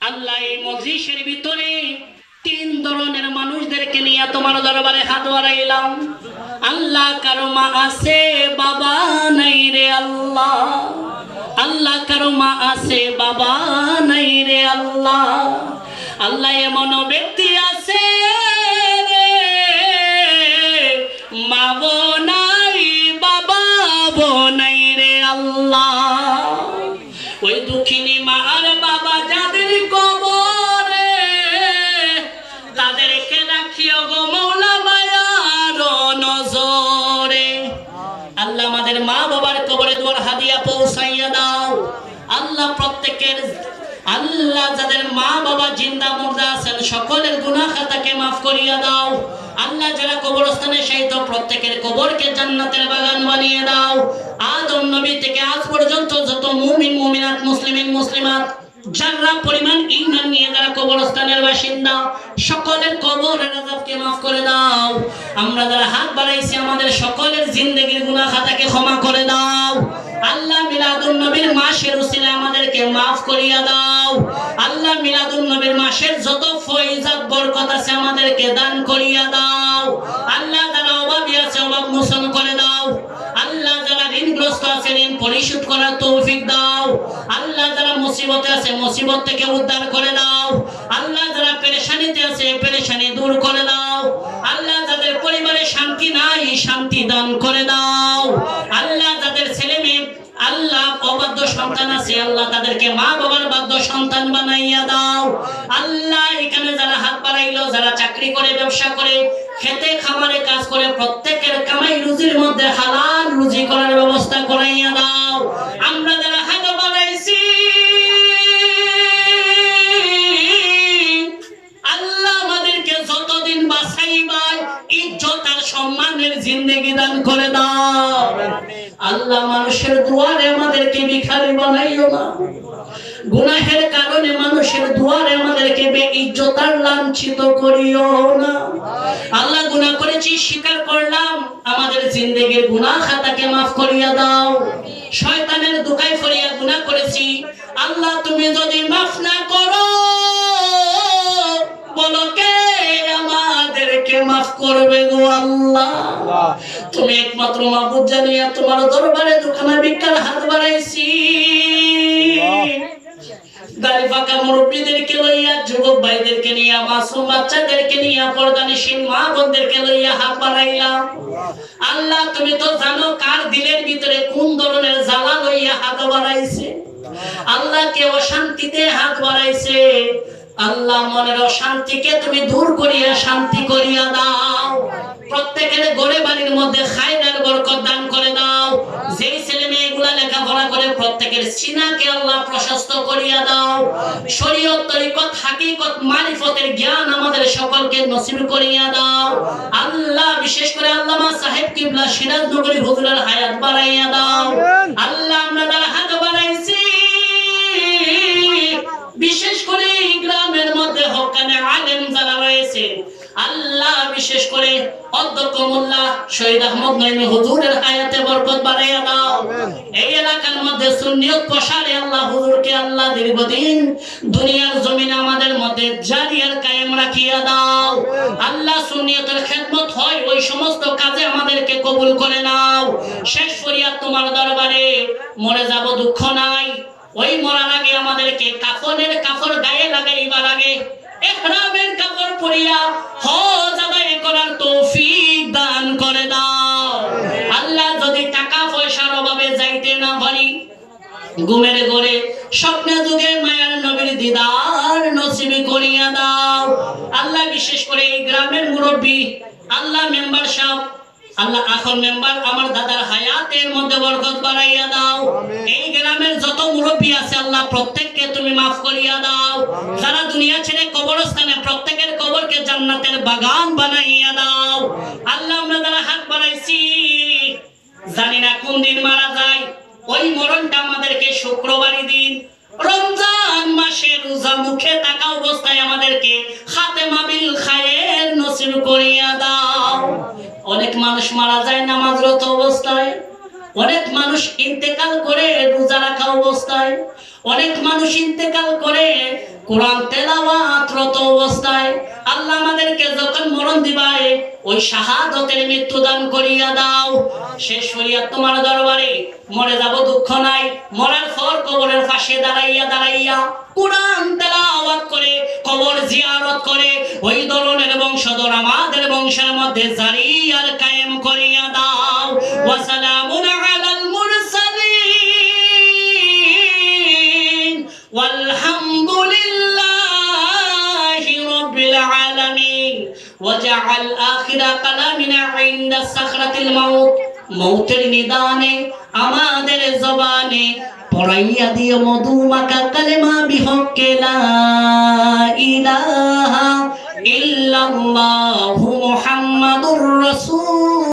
আল্লাহ এই মজলিসের ভিতরে তিন ধরনের মানুষদেরকে নিয়ে তোমার দরবারে হাত বাড়াইলাম। আল্লাহ কারও মা আছে, বাবা নাই রে আল্লাহ। আল্লাহ কারও মা আছে, বাবা নাই রে আল্লাহ। আল্লাহ এমন ব্যক্তি আছে মা নাই, বাবা নাই রে আল্লাহ। ওই দুঃখিনী মা আর বাবা যাদের কবরে তাদেরকে রাখিও গো মৌলা মায়ার নজরে? আল্লাহ আমাদের মা বাবার কবরে দুয়ার হাদিয়া পৌঁছাইয়া দাও। আল্লাহ প্রত্যেকের, আল্লাহ যাদের মা বাবা জিন্দা মুর্দা আছেন, সকলের গুনাহ খাতাকে মাফ করিয়া দাও। আল্লাহ যারা কবরস্থানে সেই তো প্রত্যেকের কবরকে জান্নাতের বাগান বানিয়ে দাও। মুমিন, মুমিনাত, মুসলিমিন, মুসলিমাত, যারা পরিমাণ ইমান নিয়ে যারা কবরস্থানের বাসিন্দা, সকলের কবরের আযাবকে মাফ করে দাও। আমরা যারা হাত বাড়াইছি, আমাদের সকলের জিন্দেগির গুনাহ খাতাকে ক্ষমা করে দাও। আল্লাহ মিলাদুন নবীর মাসের উসিলে আমাদেরকে মাফ করিয়া দাও। আল্লাহ মিলাদুন নবীর মাসের যত ফয়জাত বরকত আছে আমাদেরকে দান করিয়া দাও। আল্লাহ যারা অভাবী আছে, অভাব মোচন করে দাও আল্লাহ যারা ঋণগ্রস্ত আছে ঋণ পরিশোধ করার তৌফিক দাও। আল্লাহ যারা মুসিবতে আছে, মুসিবত থেকে উদ্ধার করে দাও আল্লাহ যারা পেরেশানিতে আছে, পেরেশানি দূর করে দাও আল্লাহ যাদের পরিবারে শান্তি নাই, শান্তি দান করে দাও আল্লাহ যাদের ছেলে মেয়ে, আল্লাহ অবাধ্য সন্তান আছে, আল্লাহ তাদেরকে মা বাবার বাধ্য সন্তান বানাইয়া দাও। আল্লাহ এখানে যারা হাত বাড়াইলো, যারা চাকরি করে, ব্যবসা করে, খেতে খামারে কাজ করে, প্রত্যেকের কামাই রুজির মধ্যে হালাল রুজি করার ব্যবস্থা করাইয়া জিন্দেগি দান করে দাও। আল্লাহ মানুষের দুয়ারে আমাদেরকে ভিখারি বানাইও না। গুনাহের কারণে মানুষের দুয়ারে আমাদেরকে বেইজ্জত লাঞ্ছিত করিও না। আল্লাহ গুনাহ করেছি, স্বীকার করলাম, আমাদের জিন্দেগির গুনাহ খাতাকে মাফ করিয়া দাও। শয়তানের দুকায় ফরিয়া গুনাহ করেছি। আল্লাহ, তুমি যদি মাফ না করো, বলো কে? মাফ করবে গো আল্লাহ। তুমি একমাত্র মাহবুব জানিয়া তোমার দরবারে দুখানা হাত বাড়াইছি। আল্লাহ, তুমি তো জানো কার দিলের ভিতরে কোন ধরনের জ্বালা লইয়া হাত বাড়াইছে। আল্লাহ কে অশান্তিতে হাত বাড়াইছে। আল্লাহ মনের অশান্তিকে তুমি দূর করিয়া, শান্তি করিয়া দাও। প্রত্যেকের গড়ে বাড়ির মধ্যে খায়দার বরকত দান করে দাও। যেই ছেলে মেয়েগুলা লেখাপড়া করে, প্রত্যেকের সিনাকে আল্লাহ প্রশস্ত করিয়া দাও। শরীয়ত, তরিকত, হাকিকত, মারিফতের জ্ঞান আমাদের সকলকে নসিব করিয়া দাও। আল্লাহ, বিশেষ করে আল্লামা সাহেব কিবলা সিরাজ নগরী হুজুরের হায়াত বাড়াইয়া দাও। আল্লাহ আল্লাহ বিশেষ করে অধ্যক্ষ মোল্লা শহীদ আহমদ নইমি হুজুরের হায়াতে বরকত বাড়াইয়া দাও। এই এলাকার মধ্যে সুন্নিয়ত প্রসারে আল্লাহ হুজুরকে আল্লাহ দীর্ঘদিন দুনিয়ার জমিনে আমাদের মধ্যে জারিয়ার কায়েম রাখিয়া দাও। আল্লাহ সুন্নিয়তের খেদমত হয় ওই সমস্ত কাজে আমাদেরকে কবুল করে নাও। শেষ ফরিয়াদ তোমার দরবারে মরে যাব দুঃখ নাই। ওই মরার আগে আমাদেরকে কাফনের কাপড় গায়ে লাগাইবার আগে ইহরামের হজ আদায় করার তৌফিক দান করে দাও। আল্লাহ যদি টাকা পয়সার অভাবে যাইতে না পারি ঘুমের ঘরে স্বপ্নে যুগে মায়ার নবীর দিদার নসিবি করিয়া দাও। আল্লাহ বিশেষ করে এই গ্রামের মুরব্বী আল্লাহ মেম্বার সাহেব আল্লাহ এখন মেম্বার আমার দাদার হায়াতের মধ্যে বরকত বাড়াইয়া দাও। এই গ্রামের যত মুরব্বী আছে আল্লাহ প্রত্যেককে তুমি মাফ করিয়া দাও। যারা দুনিয়া ছেড়ে কবরস্থানে প্রত্যেকের কবরকে জান্নাতের বাগান বানাইয়া দাও। আল্লাহ, আমরা যারা হাত বাড়াইছি, জানি না কোন দিন মারা যায়। ওই মরণটা আমাদেরকে শুক্রবারই দিন। রমজান মাসে রোজা মুখে থাকা অবস্থায় আমাদেরকে হাতে মাবিল খায়ের নসিব করিয়া দাও। অনেক মানুষ মারা যায় নামাজরত অবস্থায়। অনেক মানুষ ইন্তেকাল করে রোজা রাখা অবস্থায়। অনেক মানুষ ইন্তেকাল করে কোরআন তেলাওয়াতরত অবস্থায়। আল্লাহ আমাদেরকে যখন মরণ দিবাই ওই শাহাদতের মৃত্যু দান করিয়া দাও। শেষ করিয়া তোমার দরবারে মরে যাব দুঃখ নাই। মরার পর কবরের পাশে দাঁড়াইয়া দাঁড়াইয়া কোরআন তেলাওয়াত করে, কবর জিয়ারত করে, ওই ধরনের বংশধর আমাদের বংশের মধ্যে জারি আর কায়েম করিয়া দাও। ওয়াসালামুন ওয়াজআল আখিরা কালামিনা ইনদা সাখরাতিল মাউত মৌতের নিদানে, আমাদের জবানে পড়াইয়া দিও মধু মাকা কালেমা বিহকে লা ইলাহা ইল্লাল্লাহু মুহাম্মাদুর রাসূল।